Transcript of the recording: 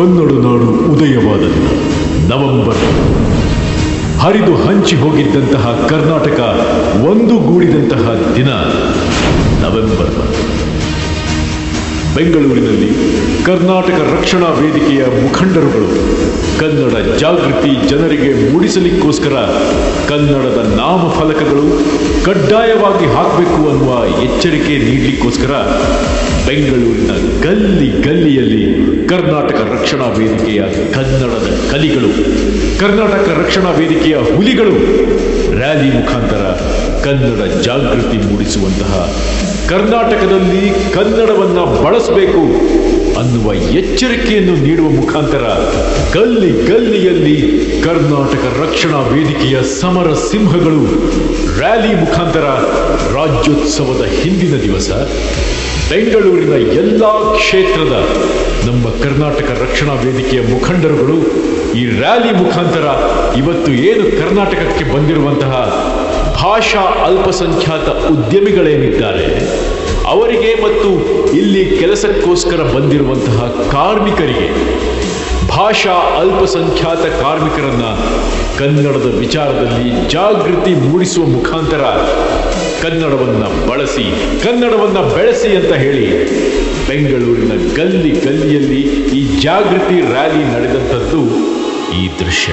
ಕನ್ನಡ ನಾಡು ಉದಯವಾದ ದಿನ. ನವೆಂಬರ್. ಹರಿದು ಹಂಚಿ ಹೋಗಿದ್ದಂತಹ ಕರ್ನಾಟಕ ಒಂದುಗೂಡಿದಂತಹ ದಿನ. ಬೆಂಗಳೂರಿನಲ್ಲಿ ಕರ್ನಾಟಕ ರಕ್ಷಣಾ ವೇದಿಕೆಯ ಮುಖಂಡರುಗಳು ಕನ್ನಡ ಜಾಗೃತಿ ಜನರಿಗೆ ಮೂಡಿಸಲಿಕ್ಕೋಸ್ಕರ ಕನ್ನಡದ ನಾಮಫಲಕಗಳು ಕಡ್ಡಾಯವಾಗಿ ಹಾಕಬೇಕು ಅನ್ನುವ ಎಚ್ಚರಿಕೆ ನೀಡಲಿಕ್ಕೋಸ್ಕರ ಬೆಂಗಳೂರಿನ ಗಲ್ಲಿ ಗಲ್ಲಿಯಲ್ಲಿ ಕರ್ನಾಟಕ ರಕ್ಷಣಾ ವೇದಿಕೆಯ ಕನ್ನಡದ ಕಲಿಗಳು, ಕರ್ನಾಟಕ ರಕ್ಷಣಾ ವೇದಿಕೆಯ ಹುಲಿಗಳು ರ್ಯಾಲಿ ಮುಖಾಂತರ ಕನ್ನಡ ಜಾಗೃತಿ ಮೂಡಿಸುವಂತಹ ಕರ್ನಾಟಕದಲ್ಲಿ ಕನ್ನಡವನ್ನ ಬಳಸಬೇಕು ಅನ್ನುವ ಎಚ್ಚರಿಕೆಯನ್ನು ನೀಡುವ ಮುಖಾಂತರ ಗಲ್ಲಿ ಗಲ್ಲಿಯಲ್ಲಿ ಕರ್ನಾಟಕ ರಕ್ಷಣಾ ವೇದಿಕೆಯ ಸಮರ ಸಿಂಹಗಳು ರ್ಯಾಲಿ ಮುಖಾಂತರ ರಾಜ್ಯೋತ್ಸವದ ಹಿಂದಿನ ದಿವಸ ಬೆಂಗಳೂರಿನ ಎಲ್ಲ ಕ್ಷೇತ್ರದ ನಮ್ಮ ಕರ್ನಾಟಕ ರಕ್ಷಣಾ ವೇದಿಕೆಯ ಮುಖಂಡರುಗಳು ಈ ರ್ಯಾಲಿ ಮುಖಾಂತರ ಇವತ್ತು ಏನು ಕರ್ನಾಟಕಕ್ಕೆ ಬಂದಿರುವಂತಹ ಭಾಷಾ ಅಲ್ಪಸಂಖ್ಯಾತ ಉದ್ಯಮಿಗಳೇನಿದ್ದಾರೆ, ಅವರಿಗೆ ಮತ್ತು ಇಲ್ಲಿ ಕೆಲಸಕ್ಕೋಸ್ಕರ ಬಂದಿರುವಂತಹ ಕಾರ್ಮಿಕರಿಗೆ ಭಾಷಾ ಅಲ್ಪಸಂಖ್ಯಾತ ಕಾರ್ಮಿಕರನ್ನ ಕನ್ನಡದ ವಿಚಾರದಲ್ಲಿ ಜಾಗೃತಿ ಮೂಡಿಸುವ ಮುಖಾಂತರ ಕನ್ನಡವನ್ನ ಬಳಸಿ, ಕನ್ನಡವನ್ನ ಬೆಳೆಸಿ ಅಂತ ಹೇಳಿ ಬೆಂಗಳೂರಿನ ಗಲ್ಲಿ ಗಲ್ಲಿಯಲ್ಲಿ ಈ ಜಾಗೃತಿ ರ್ಯಾಲಿ ನಡೆದಂಥದ್ದು ಈ ದೃಶ್ಯ.